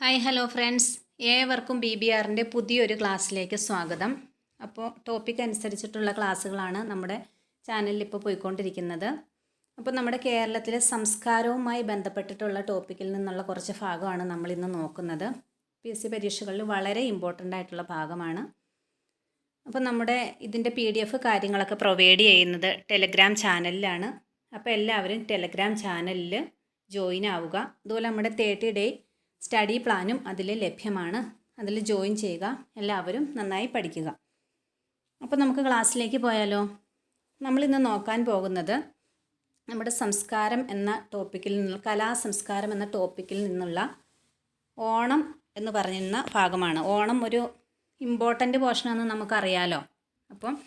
Hi hello friends ഏവർക്കും B B ആറിന്റെ പുതിയൊരു ക്ലാസ്സിലേക്ക് സ്വാഗതം. അപ്പോൾ ടോപ്പിക് അനുസരിച്ചിട്ടുള്ള ക്ലാസ്സുകളാണ് നമ്മുടെ ചാനലിൽ ഇപ്പോൾ പോയിക്കൊണ്ടിരിക്കുന്നത്. അപ്പോൾ നമ്മുടെ കേരളത്തിലെ സംസ്കാരവുമായി ബന്ധപ്പെട്ടിട്ടുള്ള ടോപ്പിക്കിൽ നിന്നുള്ള കുറച്ച് ഭാഗമാണ് നമ്മൾ ഇന്ന് നോക്കുന്നത്. പി എസ് സി പരീക്ഷകളിൽ വളരെ ഇമ്പോർട്ടന്റ് ആയിട്ടുള്ള ഭാഗമാണ്. അപ്പോൾ നമ്മുടെ ഇതിന്റെ പി ഡി എഫ് കാര്യങ്ങളൊക്കെ പ്രൊവൈഡ് ചെയ്യുന്നത് ടെലഗ്രാം ചാനലിലാണ് അപ്പോൾ എല്ലാവരും ടെലഗ്രാം ചാനലിൽ ജോയിൻ ആവുക. അതുപോലെ നമ്മുടെ തേർട്ടി ഡേ സ്റ്റഡി പ്ലാനും അതിൽ ലഭ്യമാണ്. അതിൽ ജോയിൻ ചെയ്യുക. എല്ലാവരും നന്നായി പഠിക്കുക. അപ്പോൾ നമുക്ക് ക്ലാസ്സിലേക്ക് പോയാലോ? നമ്മളിന്ന് നോക്കാൻ പോകുന്നത് നമ്മുടെ സംസ്കാരം എന്ന ടോപ്പിക്കിൽ നിന്നുള്ള കലാ സംസ്കാരം എന്ന ടോപ്പിക്കിൽ നിന്നുള്ള ഓണം എന്ന് പറയുന്ന ഭാഗമാണ്. ഓണം ഒരു ഇമ്പോർട്ടന്റ് പോർഷനാണെന്ന് നമുക്കറിയാലോ? അപ്പം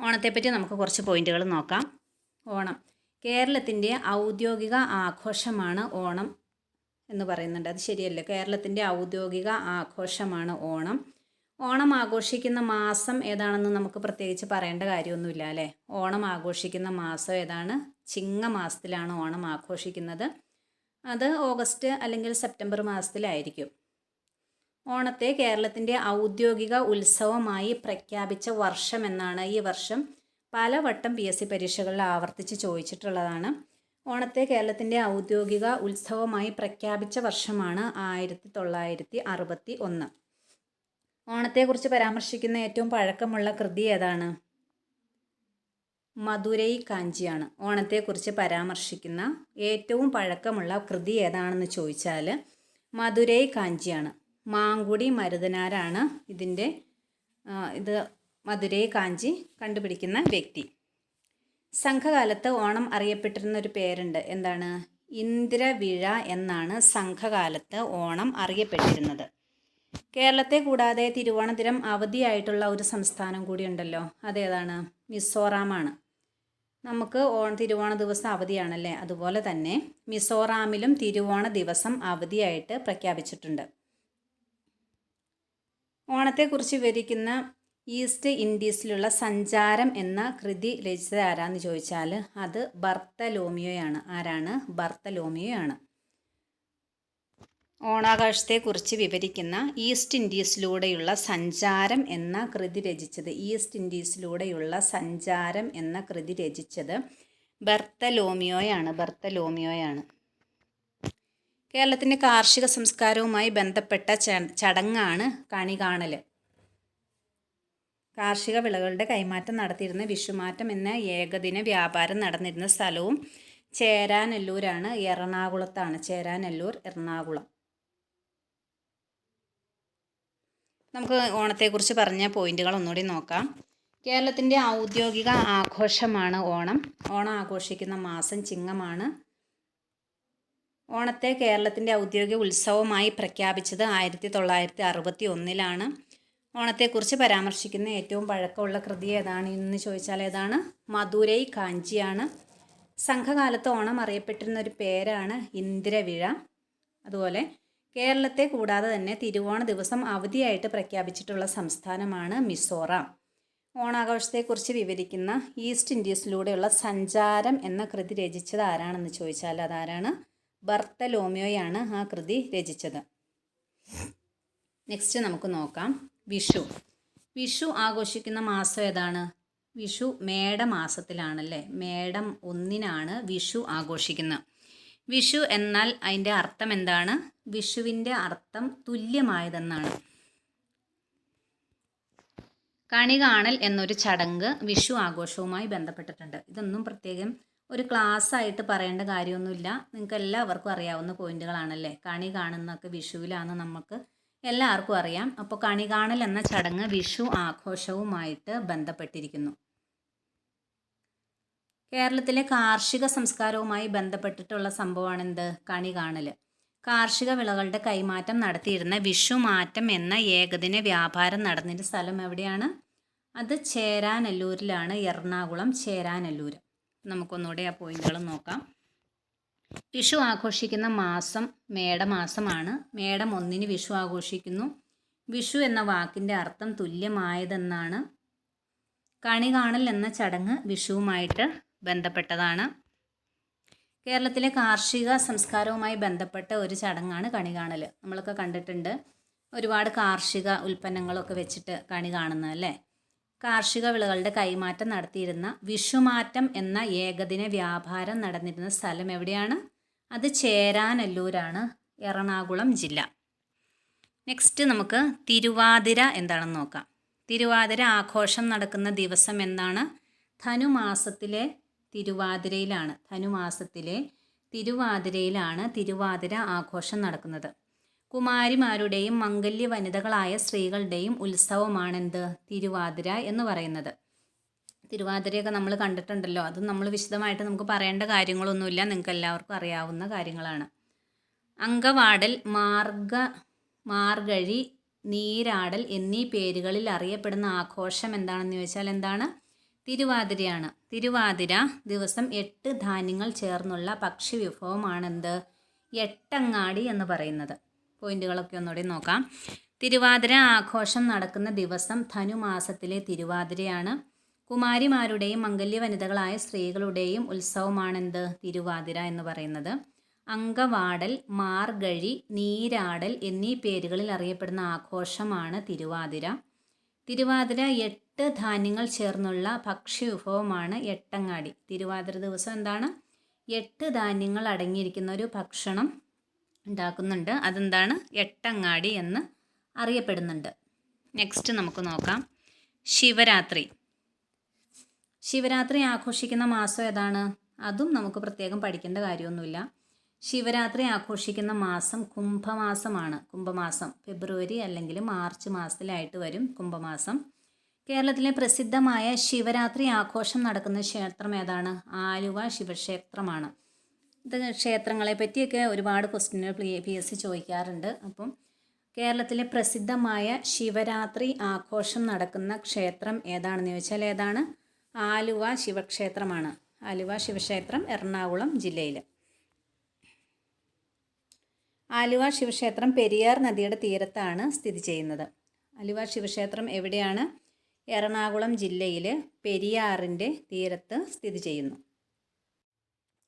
ഓണത്തെപ്പറ്റി നമുക്ക് കുറച്ച് പോയിന്റുകൾ നോക്കാം. ഓണം. കേരളത്തിന്റെ ഔദ്യോഗിക ആഘോഷമാണ് ഓണം. എന്ന് പറയുന്നുണ്ട്. അത് ശരിയല്ലേ. കേരളത്തിന്റെ ഔദ്യോഗിക ആഘോഷമാണ് ഓണം. ഓണം ആഘോഷിക്കുന്ന മാസം ഏതാണെന്ന് നമുക്ക് പ്രത്യേകിച്ച് പറയേണ്ട കാര്യമൊന്നുമില്ല അല്ലേ? ഓണം ആഘോഷിക്കുന്ന മാസം ഏതാണ്? ചിങ്ങമാസത്തിലാണ് ഓണം ആഘോഷിക്കുന്നത്. അത് ഓഗസ്റ്റ് അല്ലെങ്കിൽ സെപ്റ്റംബർ മാസത്തിലായിരിക്കും. ഓണത്തെ കേരളത്തിന്റെ ഔദ്യോഗിക ഉത്സവമായി പ്രഖ്യാപിച്ച വർഷം എന്നാണ് ഈ വർഷം. പലവട്ടം പി എസ് സി പരീക്ഷകളിൽ ആവർത്തിച്ച് ചോദിച്ചിട്ടുള്ളതാണ്. ഓണത്തെ കേരളത്തിന്റെ ഔദ്യോഗിക ഉത്സവമായി പ്രഖ്യാപിച്ച വർഷമാണ് ആയിരത്തി തൊള്ളായിരത്തി അറുപത്തി ഒന്ന് ഓണത്തെക്കുറിച്ച് പരാമർശിക്കുന്ന ഏറ്റവും പഴക്കമുള്ള കൃതി ഏതാണ്? മധുരൈ കാഞ്ചിയാണ്. ഓണത്തെക്കുറിച്ച് പരാമർശിക്കുന്ന ഏറ്റവും പഴക്കമുള്ള കൃതി ഏതാണെന്ന് ചോദിച്ചാൽ മധുരൈ കാഞ്ചിയാണ്. മാങ്കുടി മരുതനാരാണ് ഇതിന്റെ ഇത് മധുരൈ കാഞ്ചി കണ്ടുപിടിക്കുന്ന വ്യക്തി. സംഘകാലത്ത് ഓണം അറിയപ്പെട്ടിരുന്ന ഒരു പേരുണ്ട്. എന്താണ്? ഇന്ദ്രവിഴ എന്നാണ് സംഘകാലത്ത് ഓണം അറിയപ്പെട്ടിരുന്നത്. കേരളത്തെ കൂടാതെ തിരുവോണതിരം അവധിയായിട്ടുള്ള ഒരു സംസ്ഥാനം കൂടിയുണ്ടല്ലോ അതേതാണ്? മിസോറാമാണ്. നമുക്ക് ഓൺ തിരുവോണ ദിവസം അവധിയാണല്ലേ? അതുപോലെ തന്നെ മിസോറാമിലും തിരുവോണ ദിവസം അവധിയായിട്ട് പ്രഖ്യാപിച്ചിട്ടുണ്ട്. ഓണത്തെക്കുറിച്ച് വിവരിക്കുന്ന ഈസ്റ്റ് ഇൻഡീസിലുള്ള സഞ്ചാരം എന്ന കൃതി രചിച്ചത് ആരാന്ന് ചോദിച്ചാൽ അത് ബർത്തലോമിയോയാണ്. ആരാണ്? ബർത്തലോമിയോയാണ്. ഓണാകാശത്തെക്കുറിച്ച് വിവരിക്കുന്ന ഈസ്റ്റ് ഇൻഡീസിലൂടെയുള്ള സഞ്ചാരം എന്ന കൃതി രചിച്ചത്. ഈസ്റ്റ് ഇൻഡീസിലൂടെയുള്ള സഞ്ചാരം എന്ന കൃതി രചിച്ചത് ബർത്തലോമിയോയാണ്. ബർത്തലോമിയോയാണ്. കേരളത്തിന്റെ കാർഷിക സംസ്കാരവുമായി ബന്ധപ്പെട്ട ചടങ്ങാണ് കണി കാണൽ കാർഷിക വിളകളുടെ കൈമാറ്റം നടത്തിയിരുന്ന വിഷുമാറ്റം എന്ന ഏകദിന വ്യാപാരം നടന്നിരുന്ന സ്ഥലവും ചേരാനെല്ലൂരാണ്. എറണാകുളത്താണ്. ചേരാനെല്ലൂർ എറണാകുളം. നമുക്ക് ഓണത്തെക്കുറിച്ച് പറഞ്ഞ പോയിന്റുകൾ ഒന്നുകൂടി നോക്കാം. കേരളത്തിന്റെ ഔദ്യോഗിക ആഘോഷമാണ് ഓണം. ഓണം ആഘോഷിക്കുന്ന മാസം ചിങ്ങമാണ്. ഓണത്തെ കേരളത്തിന്റെ ഔദ്യോഗിക ഉത്സവമായി പ്രഖ്യാപിച്ചത് ആയിരത്തി തൊള്ളായിരത്തി അറുപത്തി ഒന്നിലാണ്. ഓണത്തെക്കുറിച്ച് പരാമർശിക്കുന്ന ഏറ്റവും പഴക്കമുള്ള കൃതി ഏതാണ് എന്ന് ചോദിച്ചാൽ ഏതാണ്? മധുരൈ കാഞ്ചിയാണ്. സംഘകാലത്ത് ഓണം അറിയപ്പെട്ടിരുന്ന ഒരു പേരാണ് ഇന്ദിരവിഴ. അതുപോലെ കേരളത്തെ കൂടാതെ തന്നെ തിരുവോണ ദിവസം അവധിയായിട്ട് പ്രഖ്യാപിച്ചിട്ടുള്ള സംസ്ഥാനമാണ് മിസോറാം. ഓണാഘോഷത്തെക്കുറിച്ച് വിവരിക്കുന്ന ഈസ്റ്റ് ഇൻഡീസിലൂടെയുള്ള സഞ്ചാരം എന്ന കൃതി രചിച്ചത് ആരാണെന്ന് ചോദിച്ചാൽ അതാരാണ്? ബർത്തലോമിയോയാണ് ആ കൃതി രചിച്ചത്. നെക്സ്റ്റ് നമുക്ക് നോക്കാം. വിഷു. വിഷു ആഘോഷിക്കുന്ന മാസം ഏതാണ്? വിഷു മേടമാസത്തിലാണല്ലേ? മേടം ഒന്നിനാണ് വിഷു ആഘോഷിക്കുന്നത്. വിഷു എന്നാൽ അതിന്റെ അർത്ഥം എന്താണ്? വിഷുവിന്റെ അർത്ഥം തുല്യമായതെന്നാണ്. കണി കാണൽ എന്നൊരു ചടങ്ങ് വിഷു ആഘോഷവുമായി ബന്ധപ്പെട്ടിട്ടുണ്ട്. ഇതൊന്നും പ്രത്യേകം ഒരു ക്ലാസ് ആയിട്ട് പറയേണ്ട കാര്യമൊന്നുമില്ല. നിങ്ങൾക്ക് എല്ലാവർക്കും അറിയാവുന്ന പോയിന്റുകളാണല്ലേ? കണി കാണുന്നൊക്കെ വിഷുവിലാണ് നമുക്ക് എല്ലാവർക്കും അറിയാം. അപ്പോൾ കണി കാണൽ എന്ന ചടങ്ങ് വിഷു ആഘോഷവുമായിട്ട് ബന്ധപ്പെട്ടിരിക്കുന്നു. കേരളത്തിലെ കാർഷിക സംസ്കാരവുമായി ബന്ധപ്പെട്ടിട്ടുള്ള സംഭവമാണ് എന്ത് കണി കാണൽ കാർഷിക വിളകളുടെ കൈമാറ്റം നടത്തിയിരുന്ന വിഷു മാറ്റം എന്ന ഏകദിന വ്യാപാരം നടന്നിരുന്ന സ്ഥലം എവിടെയാണ്? അത് ചേരാനല്ലൂരിലാണ്. എറണാകുളം ചേരാനല്ലൂർ നമുക്കൊന്നുകൂടെ ആ പോയിന്റുകൾ നോക്കാം. വിഷു ആഘോഷിക്കുന്ന മാസം മേടമാസമാണ്. മേടം ഒന്നിന് വിഷു ആഘോഷിക്കുന്നു. വിഷു എന്ന വാക്കിന്റെ അർത്ഥം തുല്യമായതെന്നാണ്. കണി കാണൽ എന്ന ചടങ്ങ് വിഷുവുമായിട്ട് ബന്ധപ്പെട്ടതാണ്. കേരളത്തിലെ കാർഷിക സംസ്കാരവുമായി ബന്ധപ്പെട്ട ഒരു ചടങ്ങാണ് കണി കാണൽ നമ്മളൊക്കെ കണ്ടിട്ടുണ്ട്. ഒരുപാട് കാർഷിക ഉൽപ്പന്നങ്ങളൊക്കെ വെച്ചിട്ട് കണി കാണുന്നതല്ലേ കാർഷിക വിളകളുടെ കൈമാറ്റം നടത്തിയിരുന്ന വിഷുമാറ്റം എന്ന ഏകദിന വ്യാപാരം നടന്നിരുന്ന സ്ഥലം എവിടെയാണ്? അത് ചേരാനല്ലൂരാണ് എറണാകുളം ജില്ല. നെക്സ്റ്റ് നമുക്ക് തിരുവാതിര എന്താണെന്ന് നോക്കാം. തിരുവാതിര ആഘോഷം നടക്കുന്ന ദിവസം എന്നാണ് ധനുമാസത്തിലെ തിരുവാതിരയിലാണ്. ധനുമാസത്തിലെ തിരുവാതിരയിലാണ് തിരുവാതിര ആഘോഷം നടക്കുന്നത്. കുമാരിമാരുടെയും മംഗല്യ വനിതകളായ സ്ത്രീകളുടെയും ഉത്സവമാണെന്ത്? തിരുവാതിര എന്ന് പറയുന്നത്. തിരുവാതിരയൊക്കെ നമ്മൾ കണ്ടിട്ടുണ്ടല്ലോ. അതും നമ്മൾ വിശദമായിട്ട് നമുക്ക് പറയേണ്ട കാര്യങ്ങളൊന്നുമില്ല. നിങ്ങൾക്ക് എല്ലാവർക്കും അറിയാവുന്ന കാര്യങ്ങളാണ്. അങ്കവാടൽ മാർഗ മാർഗഴി നീരാടൽ എന്നീ പേരുകളിൽ അറിയപ്പെടുന്ന ആഘോഷം എന്താണെന്ന് ചോദിച്ചാൽ എന്താണ്? തിരുവാതിരയാണ്. തിരുവാതിര ദിവസം എട്ട് ധാന്യങ്ങൾ ചേർന്നുള്ള ഭക്ഷ്യ വിഭവമാണെന്ത് എട്ടങ്ങാടി എന്ന് പറയുന്നത്. പോയിന്റുകളൊക്കെ ഒന്നുകൂടി നോക്കാം. തിരുവാതിര ആഘോഷം നടക്കുന്ന ദിവസം ധനുമാസത്തിലെ തിരുവാതിരയാണ്. കുമാരിമാരുടെയും മംഗല്യ വനിതകളായ സ്ത്രീകളുടെയും ഉത്സവമാണെന്ത് തിരുവാതിര എന്ന് പറയുന്നത്? അങ്കവാടൽ മാർഗഴി നീരാടൽ എന്നീ പേരുകളിൽ അറിയപ്പെടുന്ന ആഘോഷമാണ് തിരുവാതിര. തിരുവാതിര എട്ട് ധാന്യങ്ങൾ ചേർന്നുള്ള ഭക്ഷ്യ ഭക്ഷ്യവിഭവമാണ് എട്ടങ്ങാടി. തിരുവാതിര ദിവസം എന്താണ്? എട്ട് ധാന്യങ്ങൾ അടങ്ങിയിരിക്കുന്ന ഒരു ഭക്ഷണം. ഉണ്ടാക്കുന്നുണ്ട്. അതെന്താണ്? എട്ടങ്ങാടി എന്ന് അറിയപ്പെടുന്നുണ്ട്. നെക്സ്റ്റ് നമുക്ക് നോക്കാം. ശിവരാത്രി. ശിവരാത്രി ആഘോഷിക്കുന്ന മാസം ഏതാണ്? അതും നമുക്ക് പ്രത്യേകം പഠിക്കേണ്ട കാര്യമൊന്നുമില്ല. ശിവരാത്രി ആഘോഷിക്കുന്ന മാസം കുംഭമാസമാണ്. കുംഭമാസം ഫെബ്രുവരി അല്ലെങ്കിൽ മാർച്ച് മാസത്തിലായിട്ട് വരും കുംഭമാസം. കേരളത്തിലെ പ്രസിദ്ധമായ ശിവരാത്രി ആഘോഷം നടക്കുന്ന ക്ഷേത്രം ഏതാണ്? ആലുവ ശിവക്ഷേത്രമാണ്. ഇത് ക്ഷേത്രങ്ങളെ പറ്റിയൊക്കെ ഒരുപാട് ക്വസ്റ്റ്യനുകൾ പി എസ് സി ചോദിക്കാറുണ്ട്. അപ്പം കേരളത്തിലെ പ്രസിദ്ധമായ ശിവരാത്രി ആഘോഷം നടക്കുന്ന ക്ഷേത്രം ഏതാണെന്ന് ചോദിച്ചാൽ ഏതാണ്? ആലുവ ശിവക്ഷേത്രമാണ്. ആലുവ ശിവക്ഷേത്രം എറണാകുളം ജില്ലയിൽ. ആലുവ ശിവക്ഷേത്രം പെരിയാർ നദിയുടെ തീരത്താണ് സ്ഥിതി ചെയ്യുന്നത്. ആലുവ ശിവക്ഷേത്രം എവിടെയാണ്? എറണാകുളം ജില്ലയിൽ പെരിയാറിന്റെ തീരത്ത് സ്ഥിതി ചെയ്യുന്നു.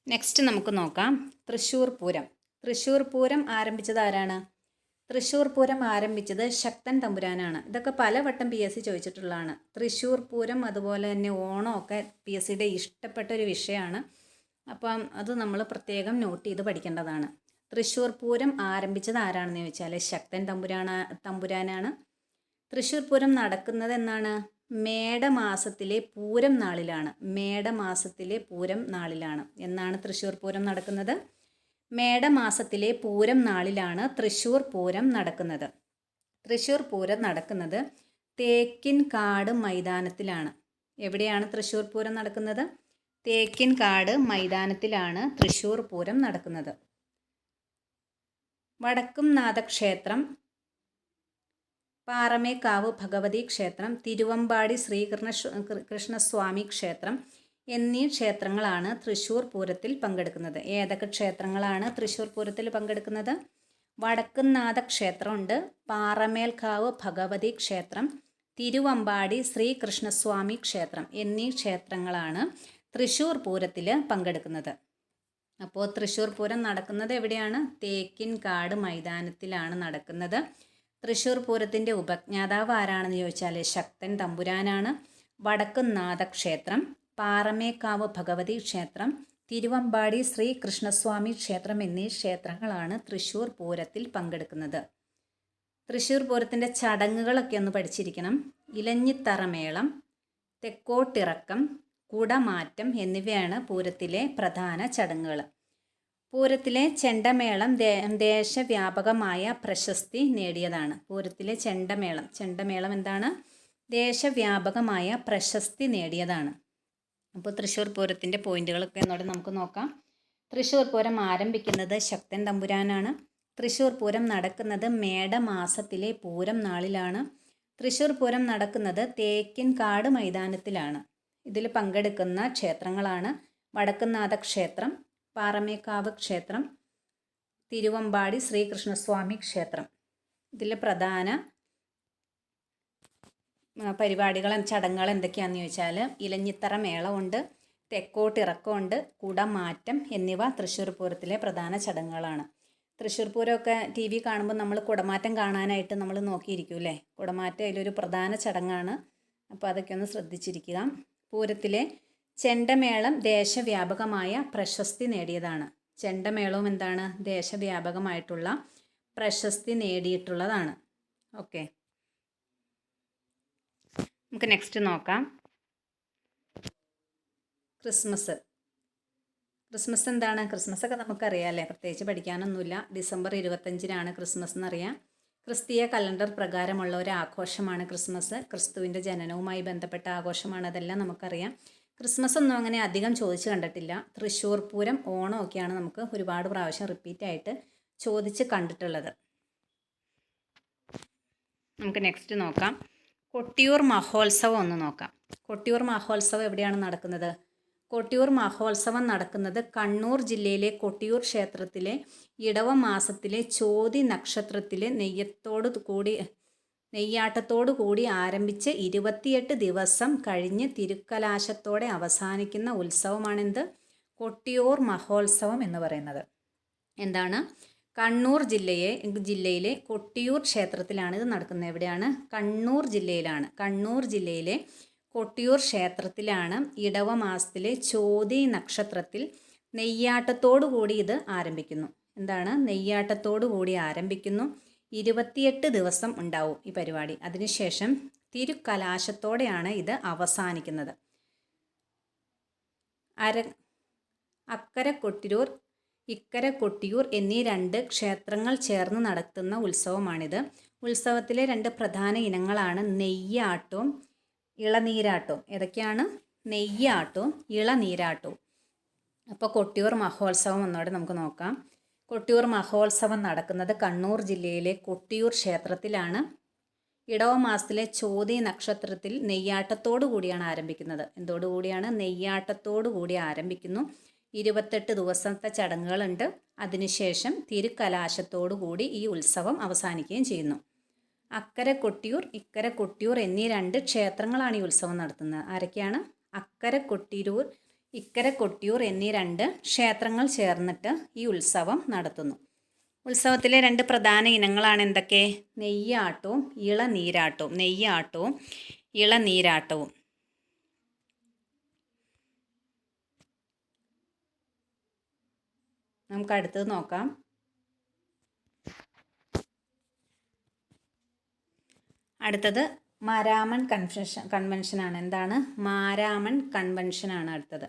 നെക്സ്റ്റ് നമുക്ക് നോക്കാം. തൃശ്ശൂർ പൂരം. തൃശ്ശൂർ പൂരം ആരംഭിച്ചത് ആരാണ്? തൃശ്ശൂർ പൂരം ആരംഭിച്ചത് ശക്തൻ തമ്പുരാനാണ്. ഇതൊക്കെ പലവട്ടം പി എസ് സി ചോദിച്ചിട്ടുള്ളതാണ്. തൃശ്ശൂർ പൂരം അതുപോലെ തന്നെ ഓണമൊക്കെ പി എസ് സിയുടെ ഇഷ്ടപ്പെട്ട ഒരു വിഷയമാണ്. അപ്പം അത് നമ്മൾ പ്രത്യേകം നോട്ട് ചെയ്ത് പഠിക്കേണ്ടതാണ്. തൃശ്ശൂർ പൂരം ആരംഭിച്ചത് ആരാണെന്ന് ചോദിച്ചാൽ ശക്തൻ തമ്പുരാന തമ്പുരാനാണ്. തൃശ്ശൂർ പൂരം നടക്കുന്നത് എന്നാണ്? മേടമാസത്തിലെ പൂരം നാളിലാണ്. മേടമാസത്തിലെ പൂരം നാളിലാണ്. എന്നാണ് തൃശ്ശൂർ പൂരം നടക്കുന്നത്. മേടമാസത്തിലെ പൂരം നാളിലാണ് തൃശ്ശൂർ പൂരം നടക്കുന്നത്. തൃശ്ശൂർ പൂരം നടക്കുന്നത് തേക്കിൻ കാട് മൈതാനത്തിലാണ്. എവിടെയാണ് തൃശ്ശൂർ പൂരം നടക്കുന്നത്? തേക്കിൻ കാട് മൈതാനത്തിലാണ് തൃശ്ശൂർ പൂരം നടക്കുന്നത്. വടക്കും നാഥക്ഷേത്രം പാറമേക്കാവ് ഭഗവതി ക്ഷേത്രം തിരുവമ്പാടി ശ്രീകൃഷ്ണ കൃഷ്ണസ്വാമി ക്ഷേത്രം എന്നീ ക്ഷേത്രങ്ങളാണ് തൃശ്ശൂർ പൂരത്തിൽ പങ്കെടുക്കുന്നത്. ഏതൊക്കെ ക്ഷേത്രങ്ങളാണ് തൃശ്ശൂർ പൂരത്തിൽ പങ്കെടുക്കുന്നത്? വടക്കുംനാഥ ക്ഷേത്രമുണ്ട് പാറമേൽക്കാവ് ഭഗവതി ക്ഷേത്രം തിരുവമ്പാടി ശ്രീകൃഷ്ണസ്വാമി ക്ഷേത്രം എന്നീ ക്ഷേത്രങ്ങളാണ് തൃശ്ശൂർ പൂരത്തിൽ പങ്കെടുക്കുന്നത്. അപ്പോൾ തൃശ്ശൂർ പൂരം നടക്കുന്നത് എവിടെയാണ്? തേക്കിൻകാട് മൈതാനത്തിലാണ് നടക്കുന്നത്. തൃശ്ശൂർ പൂരത്തിന്റെ ഉപജ്ഞാതാവ് ആരാണെന്ന് ചോദിച്ചാൽ ശക്തൻ തമ്പുരാനാണ്. വടക്കുംനാഥ ക്ഷേത്രം പാറമേക്കാവ് ഭഗവതി ക്ഷേത്രം തിരുവമ്പാടി ശ്രീ കൃഷ്ണസ്വാമി ക്ഷേത്രം എന്നീ ക്ഷേത്രങ്ങളാണ് തൃശ്ശൂർ പൂരത്തിൽ പങ്കെടുക്കുന്നത്. തൃശ്ശൂർ പൂരത്തിന്റെ ചടങ്ങുകളൊക്കെ ഒന്ന് പഠിച്ചിരിക്കണം. ഇലഞ്ഞിത്തറമേളം തെക്കോട്ടിറക്കം കുടമാറ്റം എന്നിവയാണ് പൂരത്തിലെ പ്രധാന ചടങ്ങുകൾ പൂരത്തിലെ ചെണ്ടമേളം ദേശവ്യാപകമായ പ്രശസ്തി നേടിയതാണ്. പൂരത്തിലെ ചെണ്ടമേളം. ചെണ്ടമേളം എന്താണ്? ദേശവ്യാപകമായ പ്രശസ്തി നേടിയതാണ്. അപ്പോൾ തൃശ്ശൂർ പൂരത്തിന്റെ പോയിന്റുകളൊക്കെ എന്നോട് നമുക്ക് നോക്കാം. തൃശ്ശൂർ പൂരം ആരംഭിക്കുന്നത് ശക്തൻ തമ്പുരാനാണ്. തൃശ്ശൂർ പൂരം നടക്കുന്നത് മേടമാസത്തിലെ പൂരം നാളിലാണ്. തൃശ്ശൂർ പൂരം നടക്കുന്നത് തേക്കിൻകാട് മൈതാനത്തിലാണ്. ഇതിൽ പങ്കെടുക്കുന്ന ക്ഷേത്രങ്ങളാണ് വടക്കുന്നാഥ ക്ഷേത്രം പാറമേക്കാവ് ക്ഷേത്രം തിരുവമ്പാടി ശ്രീകൃഷ്ണസ്വാമി ക്ഷേത്രം. ഇതിലെ പ്രധാന പരിപാടികൾ ചടങ്ങുകൾ എന്തൊക്കെയാണെന്ന് ചോദിച്ചാൽ ഇലഞ്ഞിത്തറ മേളമുണ്ട് തെക്കോട്ടിറക്കമുണ്ട് കുടമാറ്റം എന്നിവ തൃശ്ശൂർ പൂരത്തിലെ പ്രധാന ചടങ്ങുകളാണ്. തൃശ്ശൂർ പൂരമൊക്കെ ടി വി കാണുമ്പോൾ നമ്മൾ കുടമാറ്റം കാണാനായിട്ട് നമ്മൾ നോക്കിയിരിക്കും അല്ലേ? കുടമാറ്റം അതിലൊരു പ്രധാന ചടങ്ങാണ്. അപ്പോൾ അതൊക്കെ ഒന്ന് ശ്രദ്ധിച്ചിരിക്കുക. പൂരത്തിലെ ചെണ്ടമേളം ദേശവ്യാപകമായ പ്രശസ്തി നേടിയതാണ്. ചെണ്ടമേളവും എന്താണ്? ദേശവ്യാപകമായിട്ടുള്ള പ്രശസ്തി നേടിയിട്ടുള്ളതാണ്. ഓക്കെ. നമുക്ക് നെക്സ്റ്റ് നോക്കാം. ക്രിസ്മസ്. ക്രിസ്മസ് എന്താണ്? ക്രിസ്മസ് ഒക്കെ നമുക്കറിയാം അല്ലേ പ്രത്യേകിച്ച് പഠിക്കാനൊന്നുമില്ല. ഡിസംബർ ഇരുപത്തഞ്ചിനാണ് ക്രിസ്മസ് എന്നറിയാം. ക്രിസ്തീയ കലണ്ടർ പ്രകാരമുള്ള ഒരു ആഘോഷമാണ് ക്രിസ്മസ്. ക്രിസ്തുവിന്റെ ജനനവുമായി ബന്ധപ്പെട്ട ആഘോഷമാണ് അതെല്ലാം നമുക്കറിയാം. ക്രിസ്മസ് ഒന്നും അങ്ങനെ അധികം ചോദിച്ചു കണ്ടിട്ടില്ല. തൃശ്ശൂർ പൂരം ഓണം ഒക്കെയാണ് നമുക്ക് ഒരുപാട് പ്രാവശ്യം റിപ്പീറ്റ് ആയിട്ട് ചോദിച്ച് കണ്ടിട്ടുള്ളത്. നമുക്ക് നെക്സ്റ്റ് നോക്കാം. കൊട്ടിയൂർ മഹോത്സവം ഒന്ന് നോക്കാം. കൊട്ടിയൂർ മഹോത്സവം എവിടെയാണ് നടക്കുന്നത്? കൊട്ടിയൂർ മഹോത്സവം നടക്കുന്നത് കണ്ണൂർ ജില്ലയിലെ കൊട്ടിയൂർ ക്ഷേത്രത്തിലെ ഇടവ മാസത്തിലെ ചോതി നക്ഷത്രത്തിലെ നെയ്യത്തോട് കൂടി നെയ്യാട്ടത്തോടു കൂടി ആരംഭിച്ച് ഇരുപത്തിയെട്ട് ദിവസം കഴിഞ്ഞ് തിരുക്കലാശത്തോടെ അവസാനിക്കുന്ന ഉത്സവമാണെന്ത്? കൊട്ടിയൂർ മഹോത്സവം എന്ന് പറയുന്നത്. എന്താണ്? കണ്ണൂർ ജില്ലയെ ജില്ലയിലെ കൊട്ടിയൂർ ക്ഷേത്രത്തിലാണ് ഇത് നടക്കുന്നത്. എവിടെയാണ്? കണ്ണൂർ ജില്ലയിലാണ്. കണ്ണൂർ ജില്ലയിലെ കൊട്ടിയൂർ ക്ഷേത്രത്തിലാണ് ഇടവ മാസത്തിലെ ചോതി നക്ഷത്രത്തിൽ നെയ്യാട്ടത്തോടു കൂടി ഇത് ആരംഭിക്കുന്നു. എന്താണ്? നെയ്യാട്ടത്തോടു കൂടി ആരംഭിക്കുന്നു. ഇരുപത്തിയെട്ട് ദിവസം ഉണ്ടാവും ഈ പരിപാടി. അതിനുശേഷം തിരുക്കലാശത്തോടെയാണ് ഇത് അവസാനിക്കുന്നത്. അര അക്കര കൊട്ടിരൂർ ഇക്കര കൊട്ടിയൂർ എന്നീ രണ്ട് ക്ഷേത്രങ്ങൾ ചേർന്ന് നടത്തുന്ന ഉത്സവമാണിത്. ഉത്സവത്തിലെ രണ്ട് പ്രധാന ഇനങ്ങളാണ് നെയ്യാട്ടവും ഇളനീരാട്ടവും ഏതൊക്കെയാണ്? നെയ്യാട്ടവും ഇളനീരാട്ടവും അപ്പോൾ കൊട്ടിയൂർ മഹോത്സവം ഒന്നുകൂടെ നമുക്ക് നോക്കാം. കൊട്ടിയൂർ മഹോത്സവം നടക്കുന്നത് കണ്ണൂർ ജില്ലയിലെ കൊട്ടിയൂർ ക്ഷേത്രത്തിലാണ്. ഇടവ മാസത്തിലെ ചോതി നക്ഷത്രത്തിൽ നെയ്യാട്ടത്തോടു കൂടിയാണ് ആരംഭിക്കുന്നത്. എന്തോടുകൂടിയാണ് നെയ്യാട്ടത്തോടു കൂടി ആരംഭിക്കുന്നു. ഇരുപത്തെട്ട് ദിവസത്തെ ചടങ്ങുകളുണ്ട്. അതിനുശേഷം തിരുക്കലാശത്തോടു കൂടി ഈ ഉത്സവം അവസാനിക്കുകയും ചെയ്യുന്നു. അക്കര കൊട്ടിയൂർ ഇക്കര കൊട്ടിയൂർ എന്നീ രണ്ട് ക്ഷേത്രങ്ങളാണ് ഈ ഉത്സവം നടത്തുന്നത്. ആരൊക്കെയാണ്? അക്കര കൊട്ടിയൂർ ഇക്കര കൊട്ടിയൂർ എന്നീ രണ്ട് ക്ഷേത്രങ്ങൾ ചേർന്നിട്ട് ഈ ഉത്സവം നടത്തുന്നു. ഉത്സവത്തിലെ രണ്ട് പ്രധാന ഇനങ്ങളാണ് എന്തൊക്കെ? നെയ്യാട്ടവും ഇളനീരാട്ടവും. നെയ്യാട്ടവും ഇളനീരാട്ടവും. നമുക്ക് അടുത്തത് നോക്കാം. അടുത്തത് മാരാമൺ കൺവെൻഷൻ കൺവെൻഷനാണ്. എന്താണ്? മാരാമൺ കൺവെൻഷനാണ് അടുത്തത്.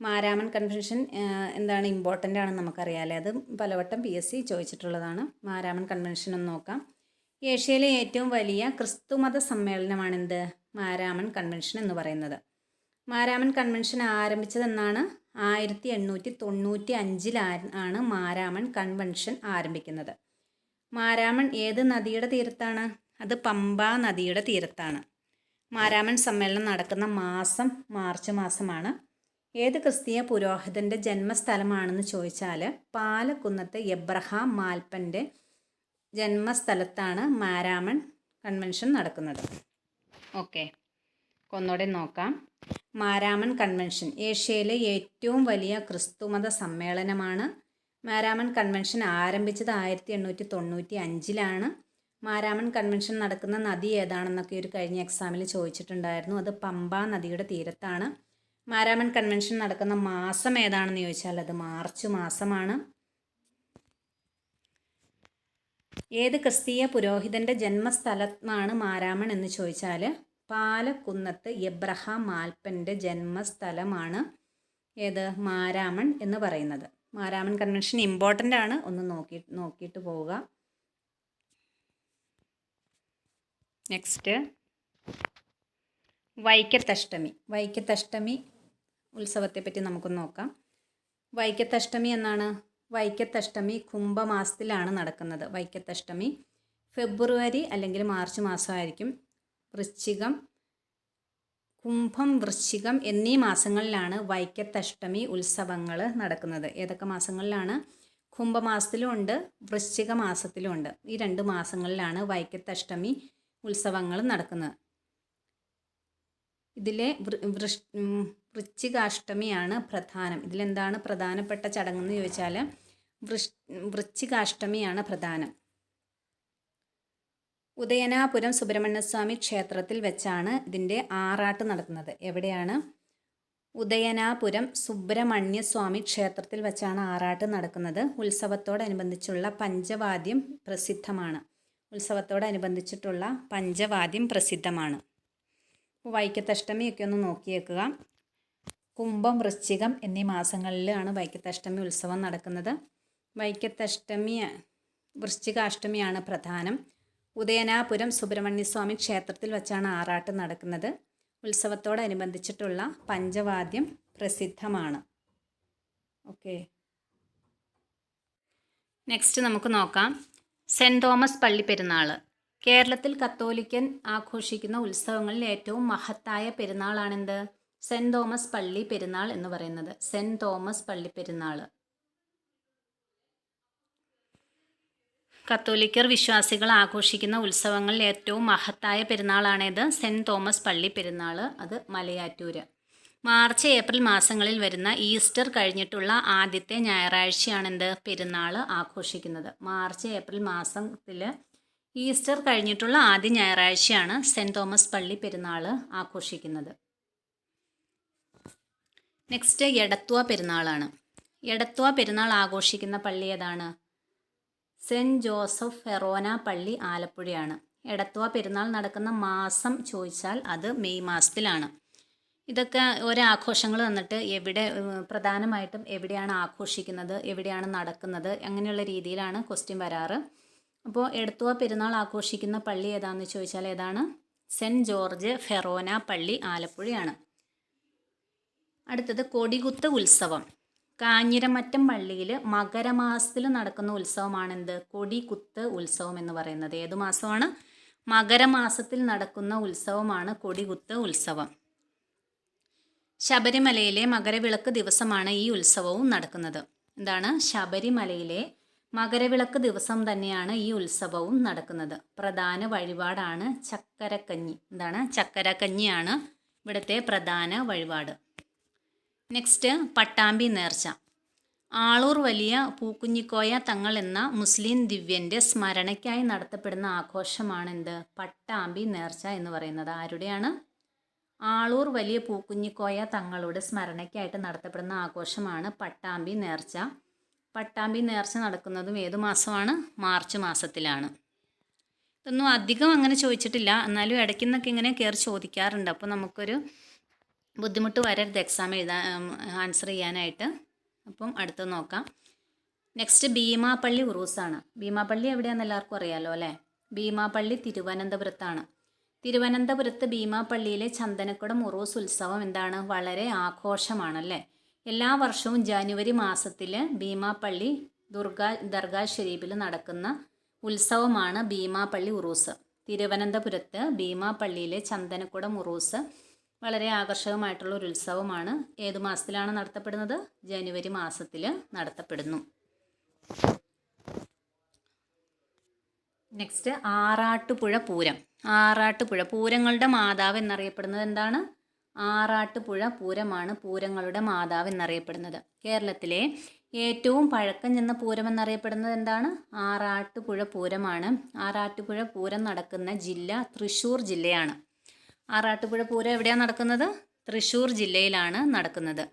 മാരാമൺ കൺവെൻഷൻ എന്താണ് ഇമ്പോർട്ടന്റ് ആണെന്ന് നമുക്കറിയാമല്ലേ അത് പലവട്ടം പി എസ് സി ചോദിച്ചിട്ടുള്ളതാണ്. മാരാമൻ കൺവെൻഷൻ ഒന്ന് നോക്കാം. ഏഷ്യയിലെ ഏറ്റവും വലിയ ക്രിസ്തുമത സമ്മേളനമാണ് എന്ത് മാരാമൻ കൺവെൻഷൻ എന്ന് പറയുന്നത്. മാരാമൻ കൺവെൻഷൻ ആരംഭിച്ചതെന്നാണ്? ആയിരത്തി എണ്ണൂറ്റി തൊണ്ണൂറ്റി അഞ്ചിലാണ് മാരാമൻ കൺവെൻഷൻ ആരംഭിക്കുന്നത്. മാരാമൺ ഏത് നദിയുടെ തീരത്താണ്? അത് പമ്പ നദിയുടെ തീരത്താണ്. മാരാമൻ സമ്മേളനം നടക്കുന്ന മാസം മാർച്ച് മാസമാണ്. ഏത് ക്രിസ്തീയ പുരോഹിതന്റെ ജന്മസ്ഥലമാണെന്ന് ചോദിച്ചാൽ പാലക്കുന്നത്തെ എബ്രഹാം മാൽപ്പന്റെ ജന്മസ്ഥലത്താണ് മാരാമൺ കൺവെൻഷൻ നടക്കുന്നത്. ഓക്കെ. ഒന്നുകൂടെ നോക്കാം. മാരാമൺ കൺവെൻഷൻ. ഏഷ്യയിലെ ഏറ്റവും വലിയ ക്രിസ്തുമത സമ്മേളനമാണ് മാരാമൺ കൺവെൻഷൻ ആരംഭിച്ചത് ആയിരത്തി എണ്ണൂറ്റി തൊണ്ണൂറ്റി അഞ്ചിലാണ് മാരാമൺ കൺവെൻഷൻ നടക്കുന്ന നദി ഏതാണെന്നൊക്കെ ഒരു കഴിഞ്ഞ എക്സാമിൽ ചോദിച്ചിട്ടുണ്ടായിരുന്നു. അത് പമ്പ നദിയുടെ തീരത്താണ്. മാരാമൺ കൺവെൻഷൻ നടക്കുന്ന മാസം ഏതാണെന്ന് ചോദിച്ചാൽ അത് മാർച്ച് മാസമാണ്. ഏത് ക്രിസ്തീയ പുരോഹിതന്റെ ജന്മസ്ഥലമാണ് മാരാമൺ എന്ന് ചോദിച്ചാൽ പാലക്കുന്നത്ത് എബ്രഹാം മാൽപ്പന്റെ ജന്മസ്ഥലമാണ് ഏത്? മാരാമൺ എന്ന് പറയുന്നത്. മാരാമൺ കൺവെൻഷൻ ഇമ്പോർട്ടന്റ് ആണ്. ഒന്ന് നോക്കി നോക്കിയിട്ട് പോവുക. നെക്സ്റ്റ് വൈക്കത്തഷ്ടമി വൈക്കത്തഷ്ടമി ഉത്സവത്തെപ്പറ്റി നമുക്കൊന്ന് നോക്കാം. വൈക്കത്തഷ്ടമി എന്നാണ്. വൈക്കത്തഷ്ടമി കുംഭമാസത്തിലാണ് നടക്കുന്നത്. വൈക്കത്തഷ്ടമി ഫെബ്രുവരി അല്ലെങ്കിൽ മാർച്ച് മാസമായിരിക്കും. വൃശ്ചികം കുംഭം വൃശ്ചികം എന്നീ മാസങ്ങളിലാണ് വൈക്കത്തഷ്ടമി ഉത്സവങ്ങൾ നടക്കുന്നത്. ഏതൊക്കെ മാസങ്ങളിലാണ്? കുംഭമാസത്തിലും ഉണ്ട് വൃശ്ചിക മാസത്തിലും ഉണ്ട്. ഈ രണ്ട് മാസങ്ങളിലാണ് വൈക്കത്തഷ്ടമി ഉത്സവങ്ങൾ നടക്കുന്നത്. ഇതിലെ വൃശ്ചികാഷ്ടമിയാണ് പ്രധാനം. ഇതിലെന്താണ് പ്രധാനപ്പെട്ട ചടങ്ങെന്ന് ചോദിച്ചാൽ വൃഷ് വൃശ്ചികാഷ്ടമിയാണ് പ്രധാനം. ഉദയനാപുരം സുബ്രഹ്മണ്യസ്വാമി ക്ഷേത്രത്തിൽ വെച്ചാണ് ഇതിന്റെ ആറാട്ട് നടത്തുന്നത്. എവിടെയാണ്? ഉദയനാപുരം സുബ്രഹ്മണ്യസ്വാമി ക്ഷേത്രത്തിൽ വെച്ചാണ് ആറാട്ട് നടക്കുന്നത്. ഉത്സവത്തോടനുബന്ധിച്ചുള്ള പഞ്ചവാദ്യം പ്രസിദ്ധമാണ്. ഉത്സവത്തോടനുബന്ധിച്ചിട്ടുള്ള പഞ്ചവാദ്യം പ്രസിദ്ധമാണ്. വൈക്കത്തഷ്ടമിയൊക്കെ ഒന്ന് നോക്കിയേക്കുക. കുംഭം വൃശ്ചികം എന്നീ മാസങ്ങളിലാണ് വൈക്കത്തഷ്ടമി ഉത്സവം നടക്കുന്നത്. വൈക്കത്തഷ്ടമി വൃശ്ചികാഷ്ടമിയാണ് പ്രധാനം. ഉദയനാപുരം സുബ്രഹ്മണ്യസ്വാമി ക്ഷേത്രത്തിൽ വച്ചാണ് ആറാട്ട് നടക്കുന്നത്. ഉത്സവത്തോടനുബന്ധിച്ചിട്ടുള്ള പഞ്ചവാദ്യം പ്രസിദ്ധമാണ്. ഓക്കെ. നെക്സ്റ്റ് നമുക്ക് നോക്കാം. സെന്റ് തോമസ് പള്ളി പെരുന്നാൾ കേരളത്തിൽ കത്തോലിക്കൻ ആഘോഷിക്കുന്ന ഉത്സവങ്ങളിൽ ഏറ്റവും മഹത്തായ പെരുന്നാളാണെന്ത്? സെന്റ് തോമസ് പള്ളി പെരുന്നാൾ എന്ന് പറയുന്നത്. സെന്റ് തോമസ് പള്ളി പെരുന്നാൾ. കത്തോലിക്കർ വിശ്വാസികൾ ആഘോഷിക്കുന്ന ഉത്സവങ്ങളിൽ ഏറ്റവും മഹത്തായ പെരുന്നാളാണേത് സെന്റ് തോമസ് പള്ളി പെരുന്നാൾ. അത് മലയാറ്റൂര്. മാർച്ച് ഏപ്രിൽ മാസങ്ങളിൽ വരുന്ന ഈസ്റ്റർ കഴിഞ്ഞിട്ടുള്ള ആദ്യത്തെ ഞായറാഴ്ചയാണെന്ത്? പെരുന്നാൾ ആഘോഷിക്കുന്നത്. മാർച്ച് ഏപ്രിൽ മാസത്തിൽ ഈസ്റ്റർ കഴിഞ്ഞിട്ടുള്ള ആദ്യ ഞായറാഴ്ചയാണ് സെന്റ് തോമസ് പള്ളി പെരുന്നാൾ ആഘോഷിക്കുന്നത്. നെക്സ്റ്റ് എടത്വ പെരുന്നാളാണ്. എടത്വ പെരുന്നാൾ ആഘോഷിക്കുന്ന പള്ളി ഏതാണ്? സെന്റ് ജോസഫ് ഫെറോന പള്ളി ആലപ്പുഴയാണ്. എടത്വ പെരുന്നാൾ നടക്കുന്ന മാസം ചോദിച്ചാൽ അത് മെയ് മാസത്തിലാണ്. ഇതൊക്കെ ഓരോ ആഘോഷങ്ങൾ തന്നിട്ട് എവിടെ പ്രധാനമായിട്ടും എവിടെയാണ് ആഘോഷിക്കുന്നത് എവിടെയാണ് നടക്കുന്നത് അങ്ങനെയുള്ള രീതിയിലാണ് ക്വസ്റ്റ്യൻ വരാറ്. അപ്പോൾ എടത്തുവ പെരുന്നാൾ ആഘോഷിക്കുന്ന പള്ളി ഏതാണെന്ന് ചോദിച്ചാൽ ഏതാണ്? സെന്റ് ജോർജ് ഫെറോന പള്ളി ആലപ്പുഴയാണ്. അടുത്തത് കൊടികുത്ത ഉത്സവം. കാഞ്ഞിരമറ്റം പള്ളിയിൽ മകരമാസത്തിൽ നടക്കുന്ന ഉത്സവമാണെന്ത്? കൊടികുത്ത് ഉത്സവം എന്ന് പറയുന്നത്. ഏതു മാസമാണ്? മകരമാസത്തിൽ നടക്കുന്ന ഉത്സവമാണ് കൊടികുത്ത് ഉത്സവം. ശബരിമലയിലെ മകരവിളക്ക് ദിവസമാണ് ഈ ഉത്സവവും നടക്കുന്നത്. എന്താണ്? ശബരിമലയിലെ മകരവിളക്ക് ദിവസം തന്നെയാണ് ഈ ഉത്സവവും നടക്കുന്നത്. പ്രധാന വഴിപാടാണ് ചക്കരക്കഞ്ഞി. എന്താണ്? ചക്കരക്കഞ്ഞിയാണ് ഇവിടുത്തെ പ്രധാന വഴിപാട്. നെക്സ്റ്റ് പട്ടാമ്പി നേർച്ച. ആളൂർ വലിയ പൂക്കുഞ്ഞിക്കോയ തങ്ങൾ എന്ന മുസ്ലിം ദിവ്യന്റെ സ്മരണയ്ക്കായി നടത്തപ്പെടുന്ന ആഘോഷമാണെന്ത് പട്ടാമ്പി നേർച്ച എന്ന് പറയുന്നത്. ആരുടെയാണ്? ആളൂർ വലിയ പൂക്കുഞ്ഞിക്കോയ തങ്ങളുടെ സ്മരണയ്ക്കായിട്ട് നടത്തപ്പെടുന്ന ആഘോഷമാണ് പട്ടാമ്പി നേർച്ച. പട്ടാമ്പി നേർച്ച നടക്കുന്നതും ഏത് മാസമാണ്? മാർച്ച് മാസത്തിലാണ്. ഇതൊന്നും അധികം അങ്ങനെ ചോദിച്ചിട്ടില്ല. എന്നാലും ഇടയ്ക്കുന്നൊക്കെ ഇങ്ങനെ കയറി ചോദിക്കാറുണ്ട്. അപ്പോൾ നമുക്കൊരു ബുദ്ധിമുട്ട് വരരുത് എക്സാം എഴുതാൻ ആൻസർ ചെയ്യാനായിട്ട്. അപ്പം അടുത്ത് നോക്കാം. നെക്സ്റ്റ് ഭീമാപ്പള്ളി ഉറൂസാണ്. ഭീമാപ്പള്ളി എവിടെയാണെന്ന് എല്ലാവർക്കും അറിയാലോ അല്ലേ? ഭീമാപ്പള്ളി തിരുവനന്തപുരത്താണ്. തിരുവനന്തപുരത്ത് ഭീമാപ്പള്ളിയിലെ ചന്ദനക്കുടം ഉറൂസ് ഉത്സവം എന്താണ്? വളരെ ആഘോഷമാണല്ലേ? എല്ലാ വർഷവും ജാനുവരി മാസത്തിൽ ഭീമാപ്പള്ളി ദുർഗാ ദർഗാ ഷരീഫിൽ നടക്കുന്ന ഉത്സവമാണ് ഭീമാപ്പള്ളി ഉറൂസ്. തിരുവനന്തപുരത്ത് ഭീമാപ്പള്ളിയിലെ ചന്ദനക്കുടം ഉറൂസ് വളരെ ആകർഷകമായിട്ടുള്ള ഒരു ഉത്സവമാണ്. ഏത് മാസത്തിലാണ് നടത്തപ്പെടുന്നത്? ജനുവരി മാസത്തിൽ നടത്തപ്പെടുന്നു. നെക്സ്റ്റ് ആറാട്ടുപുഴ പൂരം. ആറാട്ടുപുഴ പൂരങ്ങളുടെ മാതാവ് എന്നറിയപ്പെടുന്നത് എന്താണ്? ആറാട്ടുപുഴ പൂരമാണ് പൂരങ്ങളുടെ മാതാവ് എന്നറിയപ്പെടുന്നത്. കേരളത്തിലെ ഏറ്റവും പഴക്കം ചെന്ന പൂരം എന്നറിയപ്പെടുന്നത് എന്താണ്? ആറാട്ടുപുഴ പൂരമാണ്. ആറാട്ടുപുഴ പൂരം നടക്കുന്ന ജില്ല തൃശ്ശൂർ ജില്ലയാണ്. ആറാട്ടുപുഴ പൂരം എവിടെയാണ് നടക്കുന്നത്? തൃശ്ശൂർ ജില്ലയിലാണ് നടക്കുന്നത്.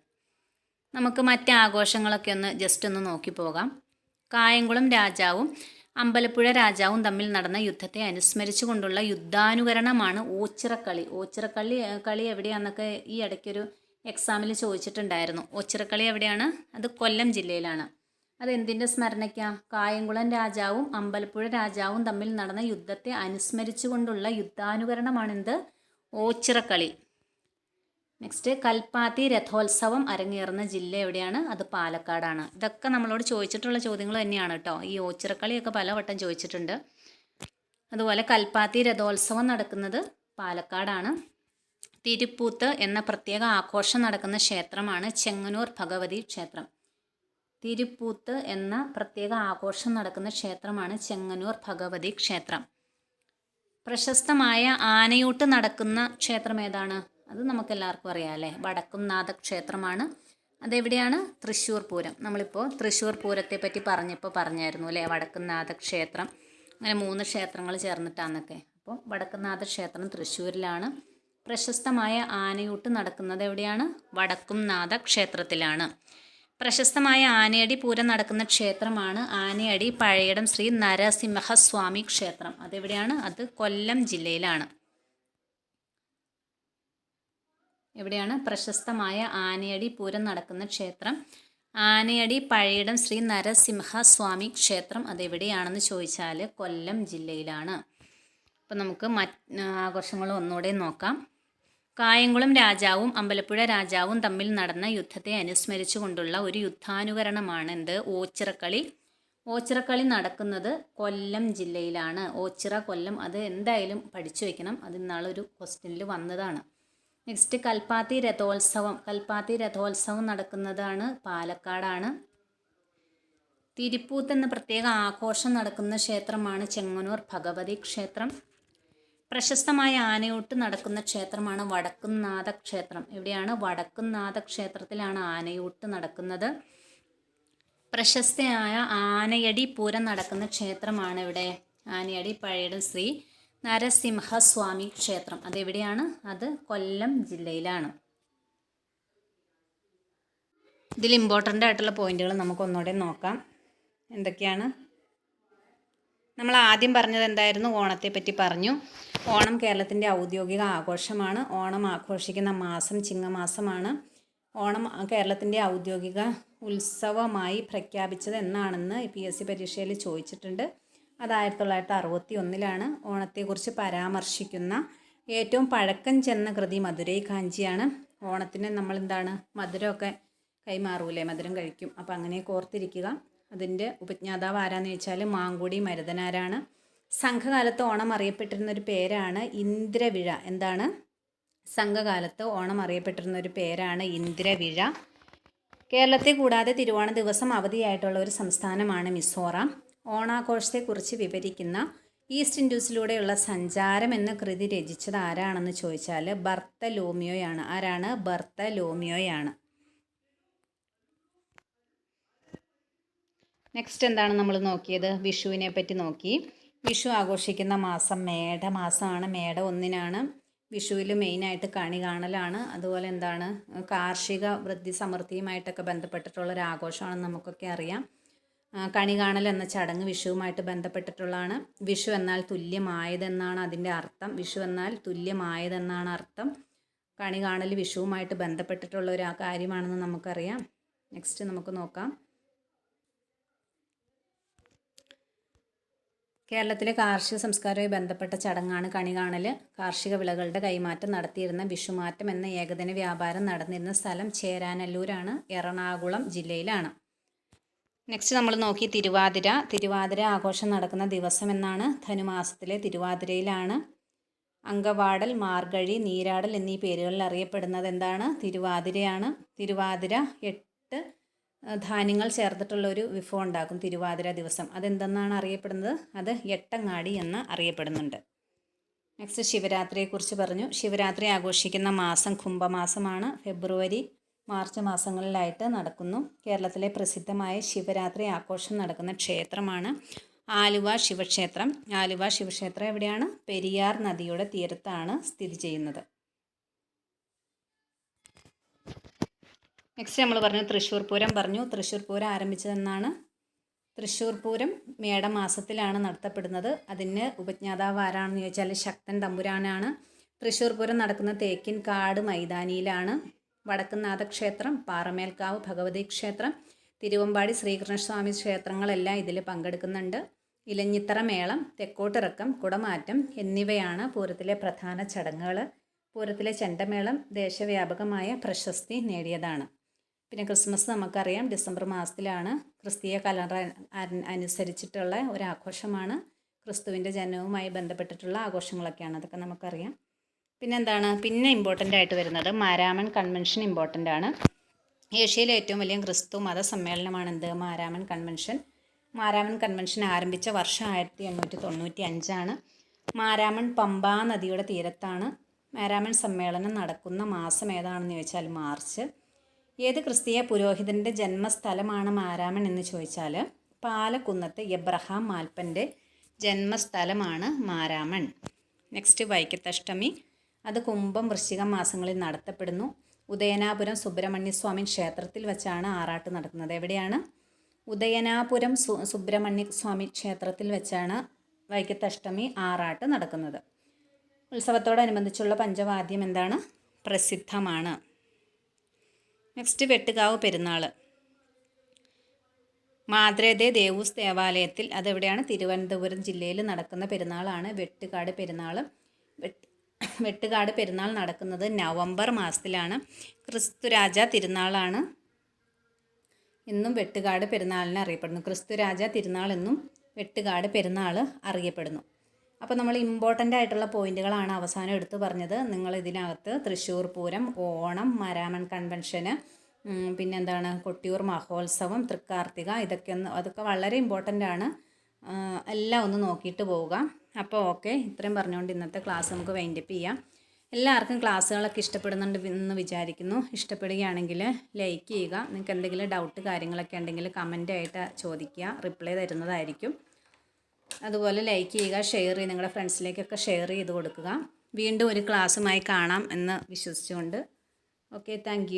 നമുക്ക് മറ്റ് ആഘോഷങ്ങളൊക്കെ ഒന്ന് ജസ്റ്റ് ഒന്ന് നോക്കി പോകാം. കായംകുളം രാജാവും അമ്പലപ്പുഴ രാജാവും തമ്മിൽ നടന്ന യുദ്ധത്തെ അനുസ്മരിച്ചു കൊണ്ടുള്ള യുദ്ധാനുകരണമാണ് ഓച്ചിറക്കളി. ഓച്ചിറക്കളി കളി എവിടെയാണെന്നൊക്കെ ഈ ഇടയ്ക്കൊരു എക്സാമിൽ ചോദിച്ചിട്ടുണ്ടായിരുന്നു. ഓച്ചിറക്കളി എവിടെയാണ്? അത് കൊല്ലം ജില്ലയിലാണ്. അത് എന്തിന്റെ സ്മരണയ്ക്കാണ് കായംകുളം രാജാവും അമ്പലപ്പുഴ രാജാവും തമ്മിൽ നടന്ന യുദ്ധത്തെ അനുസ്മരിച്ചു കൊണ്ടുള്ള യുദ്ധാനുകരണമാണെന്ത്? ഓച്ചിറക്കളി. നെക്സ്റ്റ് കൽപ്പാത്തി രഥോത്സവം അരങ്ങേറുന്ന ജില്ല എവിടെയാണ്? അത് പാലക്കാടാണ്. ഇതൊക്കെ നമ്മളോട് ചോദിച്ചിട്ടുള്ള ചോദ്യങ്ങൾ തന്നെയാണ് കേട്ടോ. ഈ ഓച്ചിറക്കളിയൊക്കെ പലവട്ടം ചോദിച്ചിട്ടുണ്ട്. അതുപോലെ കൽപ്പാത്തി രഥോത്സവം നടക്കുന്നത് പാലക്കാടാണ്. തിരുപ്പൂത്ത് എന്ന പ്രത്യേക ആഘോഷം നടക്കുന്ന ക്ഷേത്രമാണ് ചെങ്ങന്നൂർ ഭഗവതി ക്ഷേത്രം. തിരുപ്പൂത്ത് എന്ന പ്രത്യേക ആഘോഷം നടക്കുന്ന ക്ഷേത്രമാണ് ചെങ്ങന്നൂർ ഭഗവതി ക്ഷേത്രം. പ്രശസ്തമായ ആനയൂട്ട് നടക്കുന്ന ക്ഷേത്രം ഏതാണ്? അത് നമുക്കെല്ലാവർക്കും അറിയാം അല്ലേ? വടക്കുംനാഥ ക്ഷേത്രമാണ് അതെവിടെയാണ്? തൃശ്ശൂർ പൂരം. നമ്മളിപ്പോൾ തൃശ്ശൂർ പൂരത്തെ പറ്റി പറഞ്ഞപ്പോൾ പറഞ്ഞായിരുന്നു അല്ലേ? വടക്കുംനാഥ ക്ഷേത്രം അങ്ങനെ മൂന്ന് ക്ഷേത്രങ്ങൾ ചേർന്നിട്ടാന്നൊക്കെ. അപ്പോൾ വടക്കുംനാഥ ക്ഷേത്രം തൃശ്ശൂരിലാണ്. പ്രശസ്തമായ ആനയൂട്ട് നടക്കുന്നത് എവിടെയാണ്? വടക്കുംനാഥ ക്ഷേത്രത്തിലാണ് പ്രശസ്തമായ ആനയടി പൂരം നടക്കുന്ന ക്ഷേത്രമാണ് ആനയടി പഴയടം ശ്രീ നരസിംഹസ്വാമി ക്ഷേത്രം. അതെവിടെയാണ്? അത് കൊല്ലം ജില്ലയിലാണ്. എവിടെയാണ് പ്രശസ്തമായ ആനയടി പൂരം നടക്കുന്ന ക്ഷേത്രം. ആനയടി പഴയിടം ശ്രീ നരസിംഹസ്വാമി ക്ഷേത്രം അതെവിടെയാണെന്ന് ചോദിച്ചാൽ കൊല്ലം ജില്ലയിലാണ്. അപ്പം നമുക്ക് മറ്റ് ആഘോഷങ്ങൾ ഒന്നുകൂടെ നോക്കാം. കായംകുളം രാജാവും അമ്പലപ്പുഴ രാജാവും തമ്മിൽ നടന്ന യുദ്ധത്തെ അനുസ്മരിച്ചുകൊണ്ടുള്ള ഒരു യുദ്ധാനുകരണമാണ് എന്ത് ഓച്ചിറക്കളി. ഓച്ചിറക്കളി നടക്കുന്നത് കൊല്ലം ജില്ലയിലാണ്. ഓച്ചിറ കൊല്ലം അത് എന്തായാലും പഠിച്ചു വയ്ക്കണം അത് ഇന്നാളൊരു ക്വസ്റ്റ്യനിൽ വന്നതാണ്. നെക്സ്റ്റ് കൽപ്പാത്തി രഥോത്സവം കൽപ്പാത്തി രഥോത്സവം നടക്കുന്നതാണ് പാലക്കാടാണ്. തിരുപ്പൂത്ത് എന്ന പ്രത്യേക ആഘോഷം നടക്കുന്ന ക്ഷേത്രമാണ് ചെങ്ങന്നൂർ ഭഗവതി ക്ഷേത്രം. പ്രശസ്തമായ ആനയൂട്ട് നടക്കുന്ന ക്ഷേത്രമാണ് വടക്കുംനാഥ ക്ഷേത്രം. എവിടെയാണ് വടക്കുംനാഥ ക്ഷേത്രത്തിലാണ് ആനയൂട്ട് നടക്കുന്നത്. പ്രശസ്തയായ ആനയടി പൂരം നടക്കുന്ന ക്ഷേത്രമാണ് ഇവിടെ. ആനയടി പഴയടം ശ്രീ നരസിംഹസ്വാമി ക്ഷേത്രം. അതെവിടെയാണ്? അത് കൊല്ലം ജില്ലയിലാണ്. ഇതിൽ ഇമ്പോർട്ടന്റ് ആയിട്ടുള്ള പോയിന്റുകൾ നമുക്ക് ഒന്നുകൂടെ നോക്കാം. എന്തൊക്കെയാണ്? നമ്മൾ ആദ്യം പറഞ്ഞത് എന്തായിരുന്നു? ഓണത്തെ പറ്റി പറഞ്ഞു. ഓണം കേരളത്തിന്റെ ഔദ്യോഗിക ആഘോഷമാണ്. ഓണം ആഘോഷിക്കുന്ന മാസം ചിങ്ങമാസമാണ്. ഓണം കേരളത്തിന്റെ ഔദ്യോഗിക ഉത്സവമായി പ്രഖ്യാപിച്ചത് എന്നാണെന്ന് പി എസ് സി പരീക്ഷയിൽ ചോദിച്ചിട്ടുണ്ട്. അത് ആയിരത്തി തൊള്ളായിരത്തി അറുപത്തി ഒന്നിലാണ് ഓണത്തെക്കുറിച്ച് പരാമർശിക്കുന്ന ഏറ്റവും പഴക്കം ചെന്ന കൃതി മധുരൈ കാഞ്ചിയാണ് ഓണത്തിന് നമ്മൾ എന്താണ് മധുരമൊക്കെ കൈമാറൂലേ? മധുരം കഴിക്കും. അപ്പോൾ അങ്ങനെ കോർത്തിരിക്കുക അതിന്റെ ഉപജ്ഞാതാവ് ആരാന്ന് ചോദിച്ചാൽ മാങ്കുടി മരുതനാരാണ്. സംഘകാലത്ത് ഓണം അറിയപ്പെട്ടിരുന്ന ഒരു പേരാണ് ഇന്ദ്രവിഴ. എന്താണ്? സംഘകാലത്ത് ഓണം അറിയപ്പെട്ടിരുന്ന ഒരു പേരാണ് ഇന്ദ്രവിഴ. കേരളത്തെ കൂടാതെ തിരുവോണ ദിവസം അവധിയായിട്ടുള്ള ഒരു സംസ്ഥാനമാണ് മിസോറാം. ഓണാഘോഷത്തെക്കുറിച്ച് വിവരിക്കുന്ന ഈസ്റ്റ് ഇൻഡ്യൂസിലൂടെയുള്ള സഞ്ചാരം എന്ന കൃതി രചിച്ചത് ആരാണെന്ന് ചോദിച്ചാൽ ബർത്ത ലോമിയോയാണ് ആരാണ്? ബർത്ത ലോമിയോയാണ് നെക്സ്റ്റ് എന്താണ് നമ്മൾ നോക്കിയത്? വിഷുവിനെ പറ്റി നോക്കി. വിഷു ആഘോഷിക്കുന്ന മാസം മേടമാസമാണ് മേട ഒന്നിനാണ്. വിഷുവിൽ മെയിനായിട്ട് കണി കാണലാണ്. അതുപോലെ എന്താണ്? കാർഷിക വൃദ്ധി സമൃദ്ധിയുമായിട്ടൊക്കെ ബന്ധപ്പെട്ടിട്ടുള്ള ഒരു ആഘോഷമാണെന്ന് നമുക്കൊക്കെ അറിയാം. കണി കാണൽ എന്ന ചടങ്ങ് വിഷുവുമായിട്ട് ബന്ധപ്പെട്ടിട്ടുള്ളതാണ്. വിഷു എന്നാൽ തുല്യമായതെന്നാണ് അതിന്റെ അർത്ഥം. വിഷു എന്നാൽ തുല്യമായതെന്നാണ് അർത്ഥം. കണി കാണൽ വിഷുവുമായിട്ട് ബന്ധപ്പെട്ടിട്ടുള്ള ഒരു കാര്യമാണെന്ന് നമുക്കറിയാം. നെക്സ്റ്റ് നമുക്ക് നോക്കാം. കേരളത്തിലെ കാർഷിക സംസ്കാരവുമായി ബന്ധപ്പെട്ട ചടങ്ങാണ് കണി കാണൽ കാർഷിക വിളകളുടെ കൈമാറ്റം നടത്തിയിരുന്ന വിഷുമാറ്റം എന്ന ഏകദിന വ്യാപാരം നടന്നിരുന്ന സ്ഥലം ചേരാനല്ലൂരാണ്. എറണാകുളം ജില്ലയിലാണ്. നെക്സ്റ്റ് നമ്മൾ നോക്കി തിരുവാതിര. തിരുവാതിര ആഘോഷം നടക്കുന്ന ദിവസം എന്നാണ്. ധനുമാസത്തിലെ തിരുവാതിരയിലാണ്. അങ്കവാടൽ മാർഗഴി നീരാടൽ എന്നീ പേരുകളിൽ അറിയപ്പെടുന്നത് എന്താണ്? തിരുവാതിരയാണ്. തിരുവാതിര എട്ട് ധാന്യങ്ങൾ ചേർത്തിട്ടുള്ള ഒരു വിഭവം ഉണ്ടാക്കും തിരുവാതിര ദിവസം. അതെന്തെന്നാണ് അറിയപ്പെടുന്നത്? അത് എട്ടങ്ങാടി എന്ന് അറിയപ്പെടുന്നുണ്ട്. നെക്സ്റ്റ് ശിവരാത്രിയെക്കുറിച്ച് പറഞ്ഞു. ശിവരാത്രി ആഘോഷിക്കുന്ന മാസം കുംഭമാസമാണ്. ഫെബ്രുവരി മാർച്ച് മാസങ്ങളിലായിട്ട് നടക്കുന്നു. കേരളത്തിലെ പ്രസിദ്ധമായ ശിവരാത്രി ആഘോഷം നടക്കുന്ന ക്ഷേത്രമാണ് ആലുവ ശിവക്ഷേത്രം. ആലുവ ശിവക്ഷേത്രം എവിടെയാണ്? പെരിയാർ നദിയുടെ തീരത്താണ് സ്ഥിതി ചെയ്യുന്നത്. നെക്സ്റ്റ് നമ്മൾ പറഞ്ഞു തൃശ്ശൂർ പൂരം പറഞ്ഞു. തൃശ്ശൂർ പൂരം ആരംഭിച്ചതെന്നാണ്. തൃശ്ശൂർ പൂരം മേടമാസത്തിലാണ് നടത്തപ്പെടുന്നത്. അതിന് ഉപജ്ഞാതാവ് ആരാണെന്ന് ചോദിച്ചാൽ ശക്തൻ തമ്പുരാനാണ്. തൃശ്ശൂർ പൂരം നടക്കുന്ന തേക്കിൻ കാട് മൈതാനിയിലാണ്. വടക്കുന്നാഥ ക്ഷേത്രം പാറമേൽക്കാവ് ഭഗവതി ക്ഷേത്രം തിരുവമ്പാടി ശ്രീകൃഷ്ണസ്വാമി ക്ഷേത്രങ്ങളെല്ലാം ഇതിൽ പങ്കെടുക്കുന്നുണ്ട്. ഇലഞ്ഞിത്തറ മേളം തെക്കോട്ടിറക്കം കുടമാറ്റം എന്നിവയാണ് പൂരത്തിലെ പ്രധാന ചടങ്ങുകൾ. പൂരത്തിലെ ചെണ്ടമേളം ദേശവ്യാപകമായ പ്രശസ്തി നേടിയതാണ്. പിന്നെ ക്രിസ്മസ് നമുക്കറിയാം ഡിസംബർ മാസത്തിലാണ് ക്രിസ്തീയ കലണ്ടർ അനുസരിച്ചിട്ടുള്ള ഒരു ആഘോഷമാണ്. ക്രിസ്തുവിന്റെ ജനനവുമായി ബന്ധപ്പെട്ടിട്ടുള്ള ആഘോഷങ്ങളൊക്കെയാണ് അതൊക്കെ നമുക്കറിയാം. പിന്നെ എന്താണ് പിന്നെ ഇമ്പോർട്ടന്റ് ആയിട്ട് വരുന്നത് മാരാമൻ കൺവെൻഷൻ ഇമ്പോർട്ടന്റ് ആണ്. ഏഷ്യയിലെ ഏറ്റവും വലിയ ക്രിസ്തു മത സമ്മേളനമാണ് എന്ത് മാരാമൺ കൺവെൻഷൻ മാരാമൻ കൺവെൻഷൻ ആരംഭിച്ച വർഷം ആയിരത്തി എണ്ണൂറ്റി തൊണ്ണൂറ്റി അഞ്ചാണ് മാരാമൺ പമ്പാ നദിയുടെ തീരത്താണ് മാരാമൺ സമ്മേളനം നടക്കുന്ന മാസം ഏതാണെന്ന് ചോദിച്ചാൽ മാർച്ച്. ഏത് ക്രിസ്തീയ പുരോഹിതന്റെ ജന്മസ്ഥലമാണ് മാരാമൻ എന്ന് ചോദിച്ചാൽ പാലക്കുന്നത്ത് എബ്രഹാം മാൽപ്പന്റെ ജന്മസ്ഥലമാണ് മാരാമൺ നെക്സ്റ്റ് വൈക്കത്തഷ്ടമി. അത് കുംഭം വൃശ്ചിക മാസങ്ങളിൽ നടത്തപ്പെടുന്നു. ഉദയനാപുരം സുബ്രഹ്മണ്യസ്വാമി ക്ഷേത്രത്തിൽ വെച്ചാണ് ആറാട്ട് നടക്കുന്നത്. എവിടെയാണ്? ഉദയനാപുരം സു സുബ്രഹ്മണ്യസ്വാമി ക്ഷേത്രത്തിൽ വെച്ചാണ് വൈക്കത്തഷ്ടമി ആറാട്ട് നടക്കുന്നത്. ഉത്സവത്തോടനുബന്ധിച്ചുള്ള പഞ്ചവാദ്യം എന്താണ്? പ്രസിദ്ധമാണ്. നെക്സ്റ്റ് വെട്ടുകാവ് പെരുന്നാൾ മാദ്രേദേ ദേവൂസ് ദേവാലയത്തിൽ അതെവിടെയാണ്? തിരുവനന്തപുരം ജില്ലയിൽ നടക്കുന്ന പെരുന്നാളാണ്. വെട്ടുകാട് പെരുന്നാൾ വെട്ട് വെട്ടുകാട് പെരുന്നാൾ നടക്കുന്നത് നവംബർ മാസത്തിലാണ്. ക്രിസ്തുരാജ തിരുനാളാണ്. എന്നും വെട്ടുകാട് പെരുന്നാളിനെ അറിയപ്പെടുന്നു. ക്രിസ്തുരാജ തിരുനാൾ എന്നും വെട്ടുകാട് പെരുന്നാൾ അറിയപ്പെടുന്നു. അപ്പോൾ നമ്മൾ ഇമ്പോർട്ടന്റ് ആയിട്ടുള്ള പോയിന്റുകളാണ് അവസാനം എടുത്തു പറഞ്ഞത്. നിങ്ങൾ ഇതിനകത്ത് തൃശ്ശൂർ പൂരം ഓണം മരാമൺ കൺവെൻഷന് പിന്നെന്താണ് കൊട്ടിയൂർ മഹോത്സവം തൃക്കാർത്തിക ഇതൊക്കെ ഒന്ന് അതൊക്കെ വളരെ ഇമ്പോർട്ടന്റ് ആണ്. എല്ലാം ഒന്ന് നോക്കിയിട്ട് പോവുക. അപ്പോൾ ഓക്കെ ഇത്രയും പറഞ്ഞുകൊണ്ട് ഇന്നത്തെ ക്ലാസ് നമുക്ക് വൈൻഡപ്പ് ചെയ്യാം. എല്ലാവർക്കും ക്ലാസ്സുകളൊക്കെ ഇഷ്ടപ്പെടുന്നുണ്ട് എന്ന് വിചാരിക്കുന്നു. ഇഷ്ടപ്പെടുകയാണെങ്കിൽ ലൈക്ക് ചെയ്യുക. നിങ്ങൾക്ക് എന്തെങ്കിലും ഡൗട്ട് കാര്യങ്ങളൊക്കെ ഉണ്ടെങ്കിൽ കമന്റ് ആയിട്ട് ചോദിക്കുക. റിപ്ലൈ തരുന്നതായിരിക്കും. അതുപോലെ ലൈക്ക് ചെയ്യുക ഷെയർ ചെയ്യുക നിങ്ങളുടെ ഫ്രണ്ട്സിലേക്കൊക്കെ ഷെയർ ചെയ്ത് കൊടുക്കുക. വീണ്ടും ഒരു ക്ലാസ്സുമായി കാണാം എന്ന് വിശ്വസിച്ചുകൊണ്ട്. Okay thank